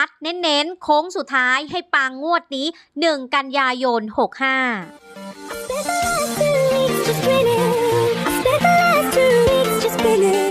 คัดเน้นๆ โค้งสุดท้ายให้ปังงวดนี้ 1 กันยายน 65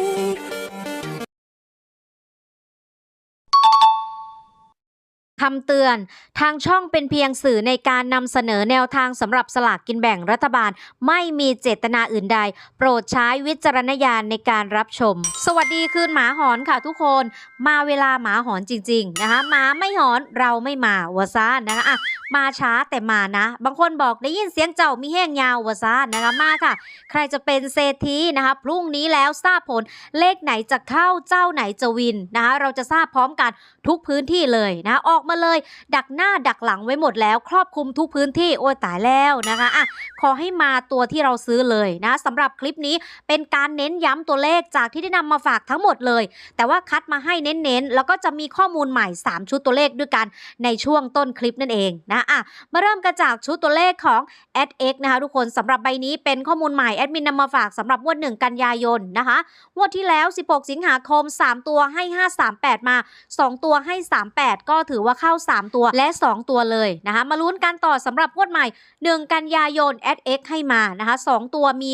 ำเตือน ทางช่องเป็นเพียงสื่อในการนำเสนอแนวทางสำหรับสลากกินแบ่งรัฐบาล ไม่มีเจตนาอื่นใด โปรดใช้วิจารณญาณในการรับชม สวัสดีคืนหมาหอนค่ะทุกคน มาเวลาหมาหอนจริง ๆ นะคะหมาไม่หอนเราไม่มาวะซ่านะคะอะมาช้าแต่มานะ บางคนบอกได้ยินเสียงเจ้ามีแห้งยาววะซ่านนะคะมาค่ะ ใครจะเป็นเศรษฐีนะคะพรุ่งนี้แล้วทราบผลเลขไหนจะเข้าเจ้าไหนจะวินนะคะเราจะทราบพร้อมกันทุกพื้นที่เลยนะออกมาเลย ดักหน้าดักหลังไว้หมดแล้ว ครอบคลุมทุกพื้นที่โอ้ตายแล้วนะคะอะขอให้มาตัวที่เราซื้อเลยนะสำหรับคลิปนี้เป็นการเน้นย้ำตัวเลขจากที่ได้นำมาฝากทั้งหมดเลย แต่ว่าคัดมาให้เน้นๆ แล้วก็จะมีข้อมูลใหม่ 3 ชุดตัวเลขด้วยกันในช่วงต้นคลิปนั่นเองนะอะมาเริ่มกันจากชุดตัวเลขของ a d x นะคะทุกคนสำหรับใบนี้เป็นข้อมูลใหม่แอดมินนำมาฝากสำหรับงวด 1 กันยายนนะคะงวดที่แล้ว 16 สิงหาคม 3 ตัวให้ 538 มา 2 ตัวให้ 38 ก็ถือว่าเข้า 3 ตัวและ 2 ตัวเลยนะคะ มาลุ้นกันต่อสำหรับงวดใหม่ 1 กันยายน a d x ให้มานะคะ 2 ตัวมี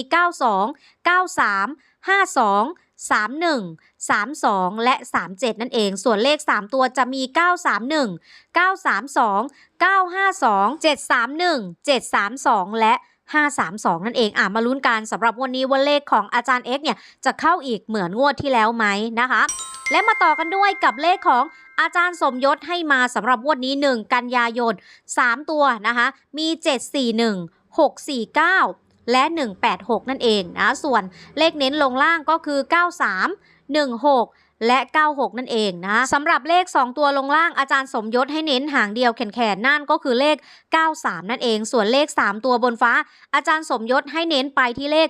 92 93 52 31 32 และ 37 นั่นเอง ส่วนเลข 3 ตัวจะมี 931 932 952 731 732 และ532 นั่นเองอะมาลุ้นกันสำหรับวันนี้ว่าเลขของอาจารย์ X เนี่ยจะเข้าอีกเหมือนงวดที่แล้วไหมนะคะ และมาต่อกันด้วยกับเลขของ อาจารย์สมยศให้มาสำหรับวดนี้ 1 กันยายน 3 ตัวนะคะมี 741 649 และ 186 นั่นเองนะส่วนเลขเน้นลงล่างก็คือ 93 16 และ 96 นั่นเองนะสำหรับเลข 2 ตัวลงล่างอาจารย์สมยศให้เน้นหางเดียวแขนๆนั่นก็คือเลข 93 นั่นเอง ส่วนเลข 3 ตัวบนฟ้า อาจารย์สมยศให้เน้นไปที่เลข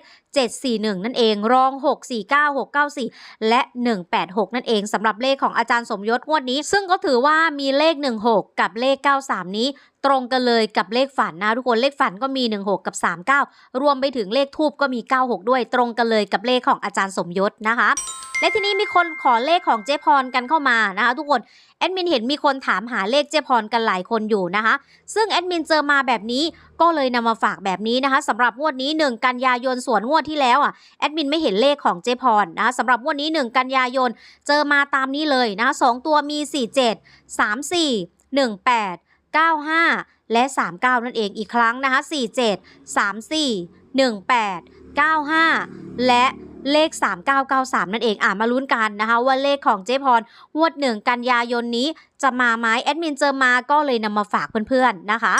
741 นั่นเองรอง 649 694 และ 186 นั่นเองสำหรับเลขของอาจารย์สมยศงวดนี้ ซึ่งก็ถือว่ามีเลข 16 กับเลข 93 นี้ตรงกันเลยกับเลขฝันนะทุกคนเลขฝันก็มี 16 กับ 39 รวมไปถึงเลขทูบก็มี 96 ด้วยตรงกันเลยกับเลขของอาจารย์สมยศนะคะ และทีนี้มีคนขอเลขของเจ๊พรกันเข้ามานะคะทุกคนแอดมินเห็นมีคนถามหาเลขเจ๊พรกันหลายคนอยู่นะคะ ซึ่งแอดมินเจอมาแบบนี้ก็เลยนำมาฝากแบบนี้นะคะสำหรับงวดนี้ 1 กันยายนส่วนงวดที่แล้วอะแอดมินไม่เห็นเลขของเจ๊พรนะคะสำหรับงวดนี้ 1 กันยายนเจอมาตามนี้เลยนะคะสองตัวมี 47 34 18 95 และ 39 นั่นเองอีกครั้งนะคะ47 34 18 95 และ เลข 3993 นั่นเองอ่ามาลุ้นกันนะคะ ว่าเลขของเจ๊พรงวดหนึ่งกันยายนนี้จะมาไหมแอดมินเจอมาก็เลยนำมาฝากเพื่อนๆนะคะ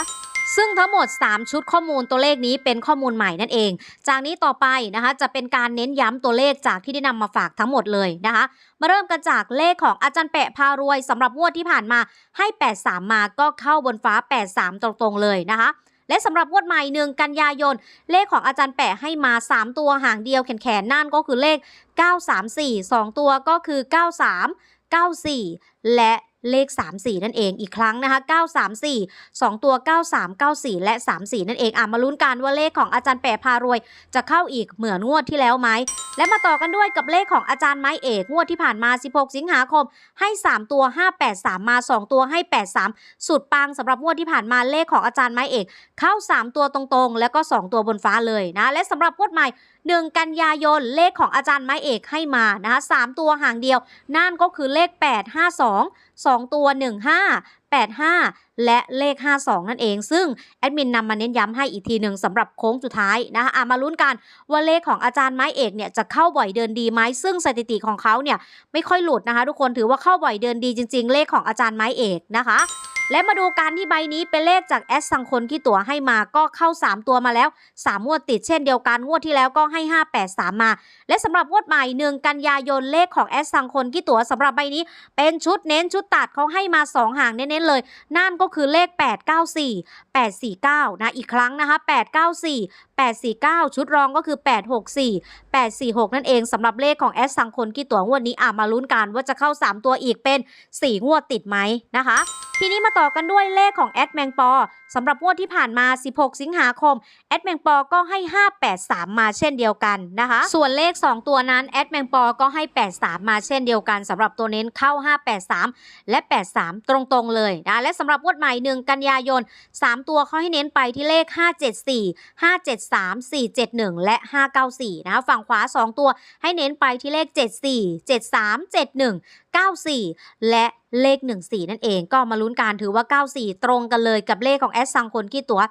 ซึ่งทั้งหมด 3 ชุดข้อมูลตัวเลขนี้เป็นข้อมูลใหม่นั่นเอง จากนี้ต่อไปนะคะจะเป็นการเน้นย้ำตัวเลขจากที่ได้นำมาฝากทั้งหมดเลยนะคะ มาเริ่มกันจากเลขของอาจารย์แปะพารวยสำหรับงวดที่ผ่านมาให้ 83 มาก็เข้าบนฟ้า 83 ตรงๆเลยนะคะ และสำหรับงวดใหม่หนึ่งกันยายน เลขของอาจารย์แปะให้มา 3 ตัวหางเดียวแขนๆนั่นก็คือเลข 934 2 ตัวก็คือ 93 94 และ เลข 34 นั่นเองอีกครั้งนะคะ 934 2 ตัว 93 94 และ 34 นั่นเองอะมาลุ้นกันว่าเลขของอาจารย์แปะพารวย จะเข้าอีกเหมือนงวดที่แล้วไหม และมาต่อกันด้วยกับเลขของอาจารย์ไม้เอกงวดที่ผ่านมา 16 สิงหาคม ให้ 3 ตัว 583 มา 2 ตัวให้ 83 สุดปังสำหรับงวดที่ผ่านมาเลขของอาจารย์ไม้เอก เข้า 3 ตัวตรงๆ แล้วก็ 2 ตัวบนฟ้าเลยนะและสำหรับงวดใหม่1 กันยายนเลขของอาจารย์ไม้เอกให้มานะคะ3ตัวห่างเดียว นั่นก็คือเลข 852 2 ตัว 15 85 และเลข 52 นั่นเอง ซึ่งแอดมินนำมาเน้นย้ำให้อีกทีหนึ่งสำหรับโค้งสุดท้ายนะคะะมาลุ้นกันว่าเลขของอาจารย์ไม้เอกเนี่ยจะเข้าบ่อยเดินดีไหมซึ่งสถิติของเขาเนี่ยไม่ค่อยหลุดนะคะ ทุกคนถือว่าเข้าบ่อยเดินดีจริง ๆ เลขของอาจารย์ไม้เอกนะคะ และมาดูการที่ใบนี้เป็นเลขจากแอสสังคนที่ตั๋วให้มาก็เข้า 3 ตัวมาแล้ว 3 งวดติดเช่นเดียวกันงวดที่แล้วก็ให้ 583 มา และสำหรับงวดใหม่1กันยายนเลขของแอสสังคนที่ตั๋วสำหรับใบนี้เป็นชุดเน้นชุดตัดเขาให้มา 2หางเน้นๆเลย นั่นก็คือเลข 894 849 นะอีกครั้งนะคะ 894 849 ชุดรองก็คือ 864 846 นั่นเองสำหรับเลขของแอสสังคนที่ตั๋วงวดนี้อะมาลุ้นกันว่าจะเข้า 3 ตัวอีกเป็น 4 งวดติดไหมนะคะ ทีนี้มาต่อ่อกันด้วยเลขของแอดแมงปอสำหรับงวดที่ผ่านมา 16 สิงหาคมแอดแมงปอก็ให้ 583 มาเช่นเดียวกันนะคะ ส่วนเลข 2 ตัวนั้นแอดแมงปอก็ให้ 83 มาเช่นเดียวกันสำหรับตัวเน้นเข้า 583 และ 83 ตรงๆเลยนะและสำหรับงวดใหม่1กันยายน 3 ตัวเขาให้เน้นไปที่เลข 574 573 471 และ 594 นะคะฝั่งขวา 2 ตัวให้เน้นไปที่เลข 74 73 71 94 และเลข 14 นั่นเองก็มาลุ้นการถือว่า 94 ตรงกันเลยกับเลขของแอดสังคนขี้ตัว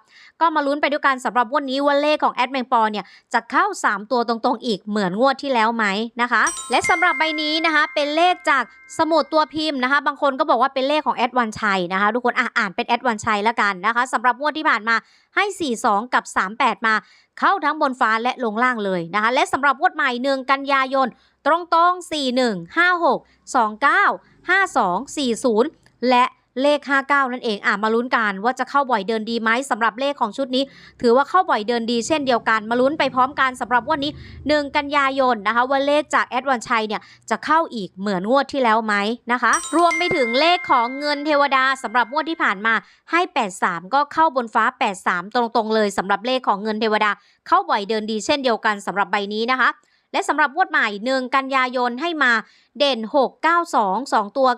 ก็มาลุ้นไปด้วยกันสำหรับวันนี้ว่าเลขของแอดแมงปอเนี่ยจะเข้า 3 ตัวตรงๆ อีกเหมือนงวดที่แล้วไหมนะคะ และสำหรับใบนี้นะคะเป็นเลขจากสมุดตัวพิมพ์นะคะ บางคนก็บอกว่าเป็นเลขของแอดวันชัยนะคะ ทุกคนอะอ่านเป็นแอดวันชัยแล้วกันนะคะสำหรับงวดที่ผ่านมาให้ 42 กับ 38 มาเข้าทั้งบนฟ้าและลงล่างเลยนะคะ และสำหรับงวดใหม่หนึ่งกันยายน ตรงตรง41 56 29 52 40 และเลข 59 นั่นเอง อะ มาลุ้นกันว่าจะเข้าบ่อยเดินดีไหมสำหรับเลขของชุดนี้ ถือว่าเข้าบ่อยเดินดีเช่นเดียวกัน มาลุ้นไปพร้อมกันสำหรับวันนี้ 1 กันยายนนะคะ ว่าเลขจากแอดวันชัยเนี่ยจะเข้าอีกเหมือนงวดที่แล้วไหมนะคะ รวมไปถึงเลขของเงินเทวดาสำหรับงวดที่ผ่านมาให้ 83 ก็เข้าบนฟ้า 83 ตรงๆเลยสำหรับเลขของเงินเทวดา เข้าบ่อยเดินดีเช่นเดียวกันสำหรับใบนี้นะคะ และสำหรับงวดใหม่ 1 กันยายนให้มาเด่น 6 9 2 2 ตัว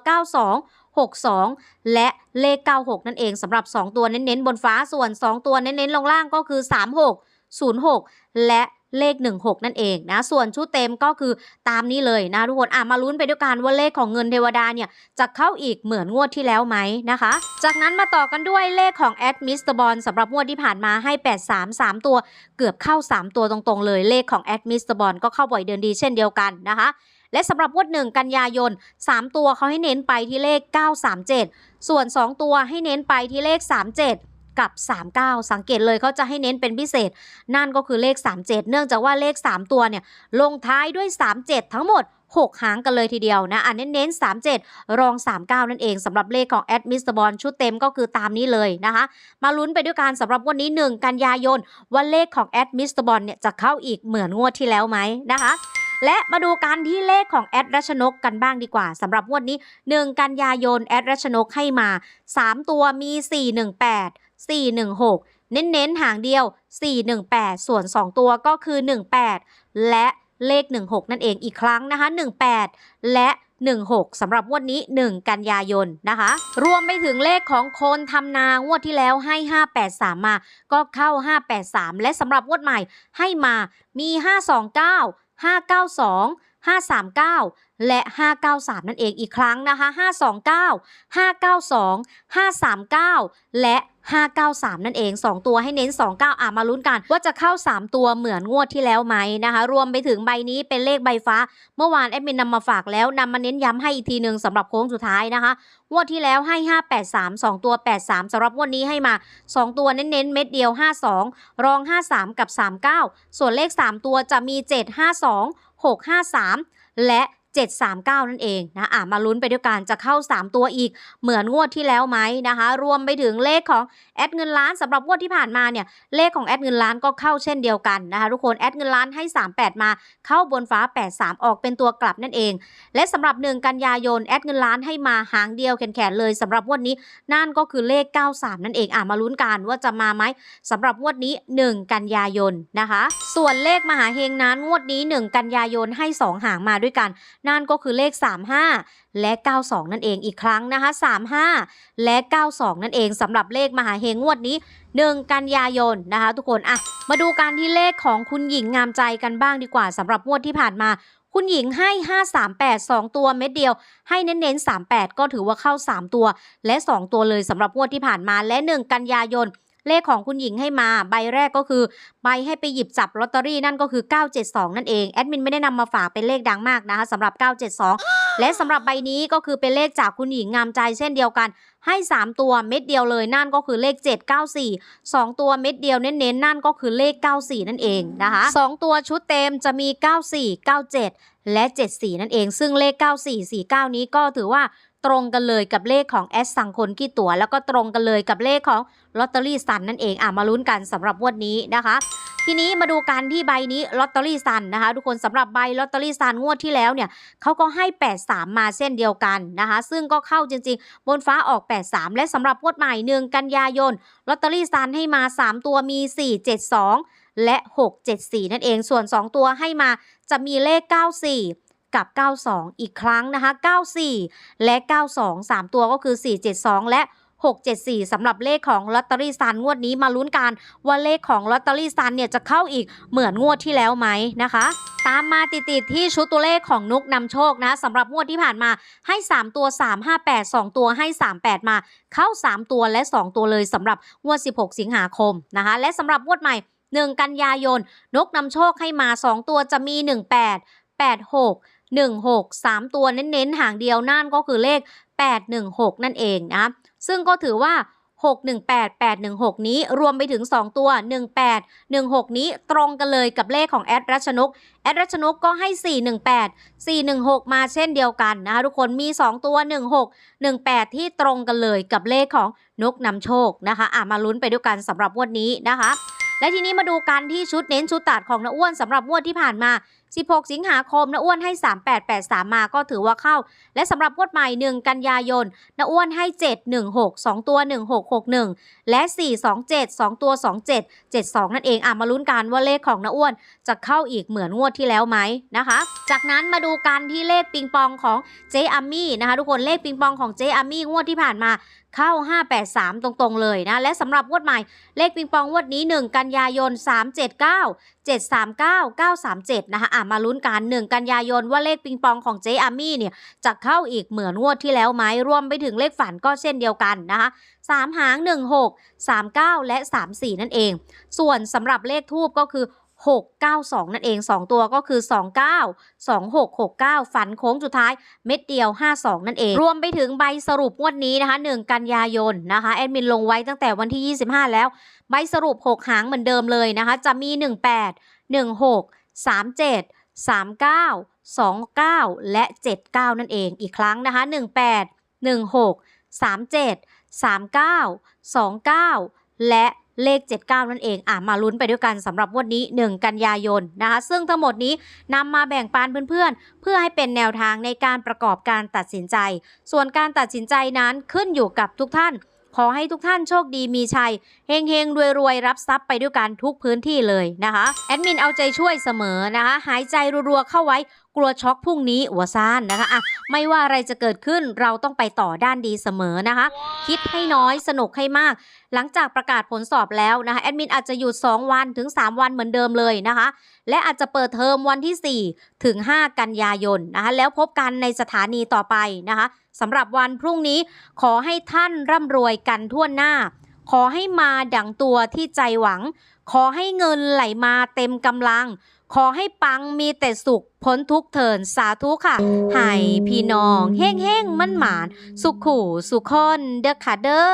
92 62 และเลข 96 นั่นเองสำหรับ 2 ตัวเน้นๆ บนฟ้าส่วน 2 ตัวเน้นๆ ลงล่างก็คือ 36 06 และ เลข 16 นั่นเองนะ ส่วนชุดเต็มก็คือตามนี้เลยนะทุกคนอะมาลุ้นไปด้วยกันว่าเลขของเงินเทวดาเนี่ยจะเข้าอีกเหมือนงวดที่แล้วไหมนะคะ จากนั้นมาต่อกันด้วยเลขของแอดมิสเตอร์บอลสำหรับงวดที่ผ่านมาให้ 83 3 ตัว เกือบเข้า 3 ตัวตรงๆเลยเลขของแอดมิสเตอร์บอลก็เข้าบ่อยเดือนดีเช่นเดียวกันนะคะและสำหรับงวดหนึ่งกันยายน 3 ตัวเขาให้เน้นไปที่เลข 937 ส่วน 2 ตัวให้เน้นไปที่เลข 37 กับ 39 สังเกตเลยเขาจะให้เน้นเป็นพิเศษ นั่นก็คือเลข 37 เนื่องจากว่าเลข 3 ตัวเนี่ยลงท้ายด้วย 37 ทั้งหมด 6 หางกันเลยทีเดียวนะอันเน้นๆ37 รอง 39 นั่นเองสำหรับเลขของแอดมิสเตอร์บอลชุดเต็มก็คือตามนี้เลยนะคะ มาลุ้นไปด้วยกันสำหรับวันนี้ 1 กันยายนว่าเลขของแอดมิสเตอร์บอลเนี่ยจะเข้าอีกเหมือนงวดที่แล้วไหมนะคะและมาดูกันที่เลขของแอดรัชนกกันบ้างดีกว่าสำหรับงวดนี้ 1 กันยายนแอดรัชนกให้มา 3 ตัวมี 418 416 เน้นๆหางเดียว 418 ส่วน 2 ตัวก็คือ 18 และเลข 16 นั่นเองอีกครั้งนะคะ 18 และ 16สำหรับงวดนี้ 1 กันยายนนะคะ รวมไปถึงเลขของคนทำนางวดที่แล้วให้ 583 มา ก็เข้า 583 และสำหรับงวดใหม่ให้มามี 529 592 539 และ 593 นั่นเองอีกครั้งนะคะ 529 592 539 และ 593 นั่นเอง 2 ตัวให้เน้น 29 อะมาลุ้นกัน ว่าจะเข้า 3 ตัวเหมือนงวดที่แล้วไหมนะคะ รวมไปถึงใบนี้เป็นเลขใบฟ้า เมื่อวานแอดมินนำมาฝากแล้วนำมาเน้นย้ำให้อีกทีหนึ่งสำหรับโค้งสุดท้ายนะคะงวดที่แล้วให้ 583 2 ตัว 83สำหรับงวดนี้ให้มา 2 ตัวเน้นๆ เม็ดเดียว 52 รอง 53 กับ 39 ส่วนเลข 3 ตัวจะมี 752 653 และ 739 นั่นเองนะอะมาลุ้นไปด้วยกันจะเข้า 3 ตัวอีก เหมือนงวดที่แล้วไหมนะคะ รวมไปถึงเลขของแอดเงินล้านสำหรับงวดที่ผ่านมาเนี่ยเลขของแอดเงินล้านก็เข้าเช่นเดียวกันนะคะทุกคนแอดเงินล้านให้ 38 มาเข้าบนฟ้า 83 ออกเป็นตัวกลับนั่นเอง และสำหรับ 1 กันยายนแอดเงินล้านให้มาหางเดียวแขนๆเลยสำหรับงวดนี้นั่นก็คือเลข 93 นั่นเองอะมาลุ้นกันว่าจะมาไหมสำหรับงวดนี้ 1 กันยายนนะคะ ส่วนเลขมหาเฮงนั้นงวดนี้ 1 กันยายนให้ 2 หางมาด้วยกันนั่นก็คือเลข 35 และ 92 นั่นเองอีกครั้งนะคะ 35 และ 92 นั่นเองสำหรับเลขมหาเฮงงวดนี้ 1 กันยายนนะคะ ทุกคนอะมาดูการที่เลขของคุณหญิงงามใจกันบ้างดีกว่าสำหรับงวดที่ผ่านมาคุณหญิงให้ 538 2 ตัวเม็ดเดียว ให้เน้นๆ 38 ก็ถือว่าเข้า 3 ตัว และ 2 ตัวเลยสำหรับงวดที่ผ่านมาและ 1 กันยายน เลขของคุณหญิงให้มา ใบแรกก็คือใบให้ไปหยิบจับลอตเตอรี่นั่นก็คือ 972 นั่นเองแอดมินไม่ได้นำมาฝากเป็นเลขดังมากนะคะสำหรับ 972 และสำหรับใบนี้ก็คือเป็นเลขจากคุณหญิงงามใจเช่นเดียวกันให้ 3 ตัวเม็ดเดียวเลยนั่นก็คือเลข 794 2 ตัวเม็ดเดียวเน้นๆนั่นก็คือเลข 94 นั่นเองนะคะ2ตัวชุดเต็มจะมี 94 97 และ 74 นั่นเอง ซึ่งเลข 94 49 นี้ก็ถือว่า ตรงกันเลยกับเลขของแอสสังคนกี่ตัว แล้วก็ตรงกันเลยกับเลขของลอตเตอรี่สันนั่นเองอะมาลุ้นกันสำหรับงวดนี้นะคะ ทีนี้มาดูกันที่ใบนี้ลอตเตอรี่ซันนะคะ ทุกคนสำหรับใบลอตเตอรี่ซันงวดที่แล้วเนี่ยเขาก็ให้ 83 มาเส้นเดียวกันนะคะ ซึ่งก็เข้าจริงๆ บนฟ้าออก 83 และสำหรับงวดใหม่หนึ่งกันยายนลอตเตอรี่ซันให้มา 3 ตัวมี 472 และ 674 นั่นเองส่วน 2 ตัวให้มาจะมีเลข 94 กับ 92 อีกครั้งนะคะ 94 และ 92 3 ตัวก็คือ 472 และ 674สำหรับเลขของลอตเตอรี่ซันงวดนี้มาลุ้นกันว่าเลขของลอตเตอรี่ซันเนี่ยจะเข้าอีกเหมือนงวดที่แล้วไหมนะคะ ตามมาติดๆที่ชุดตัวเลขของนุกนำโชคนะสำหรับงวดที่ผ่านมาให้ 3 ตัว 358 2 ตัวให้ 38 มาเข้า 3 ตัวและ 2 ตัวเลยสำหรับงวด 16 สิงหาคมนะคะ และสำหรับงวดใหม่ 1 กันยายนนกนำโชคให้มา 2 ตัวจะมี 18 86 16 3 ตัวเน้นๆ หางเดียวนั่นก็คือเลข 816 นั่นเองนะ ซึ่งก็ถือว่า 618 816 นี้รวมไปถึง 2 ตัว 18 16 นี้ตรงกันเลยกับเลขของแอดรัชนก แอดรัชนกก็ให้ 418 416 มาเช่นเดียวกันนะคะทุกคนมี 2 ตัว 16 18 ที่ตรงกันเลยกับเลขของนกนำโชคนะคะอะมาลุ้นไปด้วยกันสำหรับวดนี้นะคะและทีนี้มาดูกันที่ชุดเน้นชุดตัดของน้าอ้วนสำหรับงวดที่ผ่านมา 16 สิงหาคมน้าอ้วนให้ 3883 มาก็ถือว่าเข้า และสำหรับงวดใหม่ 1 กันยายนน้าอ้วนให้ 716 2 ตัว 1661 และ 427 2 ตัว 27 72 นั่นเองอะมาลุ้นกันว่าเลขของน้าอ้วนจะเข้าอีกเหมือนงวดที่แล้วไหมนะคะ จากนั้นมาดูกันที่เลขปิงปองของเจอามี่นะคะทุกคนเลขปิงปองของเจอามี่งวดที่ผ่านมาเข้า 583 ตรงๆ เลยนะ และสำหรับงวดใหม่ เลขปิงปองงวดนี้ 1 กันยายน 379 739 937 นะคะอะมาลุ้นกัน1กันยายนว่าเลขปิงปองของเจ๊อามี่เนี่ยจะเข้าอีกเหมือนงวดที่แล้วไหมรวมไปถึงเลขฝันก็เช่นเดียวกันนะคะสามหาง16 39และ34นั่นเอง ส่วนสำหรับเลขทูบก็คือ 692 นั่นเอง 2 ตัวก็คือ 29 2669 ฝันโค้งสุดท้ายเม็ดเดียว 52 นั่นเอง รวมไปถึงใบสรุปงวดนี้นะคะ 1 กันยายนนะคะ แอดมินลงไว้ตั้งแต่วันที่ 25 แล้ว ใบสรุป 6 หางเหมือนเดิมเลยนะคะ จะมี 18 16 37 39 29 และ 79 นั่นเองอีกครั้งนะคะ 18 16 37 39 29 และเลข 79 นั่นเองอะมาลุ้นไปด้วยกันสำหรับวันนี้ 1 กันยายนนะคะ ซึ่งทั้งหมดนี้นำมาแบ่งปันเพื่อนๆ เพื่อให้เป็นแนวทางในการประกอบการตัดสินใจ ส่วนการตัดสินใจนั้นขึ้นอยู่กับทุกท่าน ขอให้ทุกท่านโชคดีมีชัยเฮงเฮงรวยรวยๆรับทรัพย์ไปด้วยกันทุกพื้นที่เลยนะคะแอดมินเอาใจช่วยเสมอนะคะหายใจรัวๆเข้าไว้ กลัวช็อกพรุ่งนี้หัวซ่านนะคะอะไม่ว่าอะไรจะเกิดขึ้นเราต้องไปต่อด้านดีเสมอนะคะ คิดให้น้อยสนุกให้มาก หลังจากประกาศผลสอบแล้วนะคะแอดมินอาจจะหยุด 2 วันถึง 3 วันเหมือนเดิมเลยนะคะ และอาจจะเปิดเทอมวันที่ 4 ถึง 5 กันยายนนะคะแล้วพบกันในสถานีต่อไปนะคะสำหรับวันพรุ่งนี้ขอให้ท่านร่ำรวยกันทั่วหน้า ขอให้มาดังตัวที่ใจหวัง ขอให้เงินไหลมาเต็มกำลัง ขอให้ปังมีแต่สุขพ้นทุกเถินสาธุค่ะให้พี่น้องเฮ้งเฮ้งมั่นหมาน สุขขู่สุขคนเด้อค่ะเด้อ